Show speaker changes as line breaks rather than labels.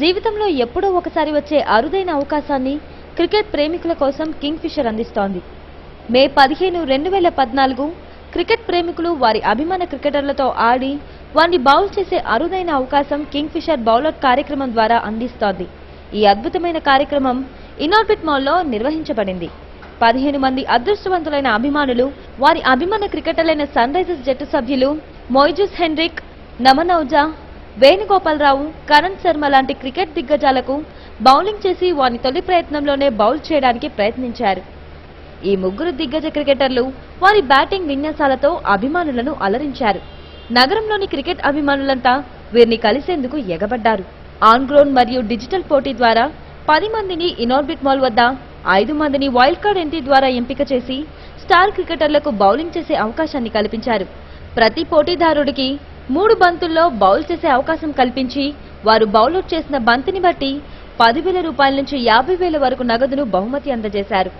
జీవితంలో ఎప్పుడో ఒకసారి వచ్చే అరుదైన అవకాశాన్ని క్రికెట్ ప్రేమికుల కోసం కింగ్ ఫిషర్ అందిస్తోంది. మే పదిహేను రెండు వేల పద్నాలుగు క్రికెట్ ప్రేమికులు వారి అభిమాన క్రికెటర్లతో ఆడి వారిని బౌల్ చేసే అరుదైన అవకాశం కింగ్ ఫిషర్ బౌలర్ కార్యక్రమం ద్వారా అందిస్తోంది. ఈ అద్భుతమైన కార్యక్రమం ఇనోర్బిట్ మాల్లో నిర్వహించబడింది. పదిహేను మంది అదృష్టవంతులైన అభిమానులు వారి అభిమాన క్రికెటర్లైన సన్ రైజర్స్ జట్టు సభ్యులు మొయిజుస్ హెన్రిక్ నమనౌజా వేణుగోపాలరావు కరణ్ శర్మ లాంటి క్రికెట్ దిగ్గజాలకు బౌలింగ్ చేసి వారి తొలి ప్రయత్నంలోనే బౌల్ చేయడానికి ప్రయత్నించారు. ఈ ముగ్గురు దిగ్గజ క్రికెటర్లు వారి బ్యాటింగ్ విన్యాసాలతో అభిమానులను అలరించారు. నగరంలోని క్రికెట్ అభిమానులంతా వీరిని కలిసేందుకు ఎగబడ్డారు. ఆన్ మరియు డిజిటల్ పోటీ ద్వారా పది మందిని ఇనార్బిట్ మాల్ వద్ద ఐదు మందిని వైల్డ్ కార్డ్ ఎంట్రీ ద్వారా ఎంపిక చేసి స్టార్ క్రికెటర్లకు బౌలింగ్ చేసే అవకాశాన్ని కల్పించారు. ప్రతి పోటీదారుడికి మూడు బంతుల్లో బౌల్ చేసే అవకాశం కల్పించి వారు బౌలౌట్ చేసిన బంతిని బట్టి పదివేల రూపాయల నుంచి యాభై వేల వరకు నగదును బహుమతి అందజేశారు.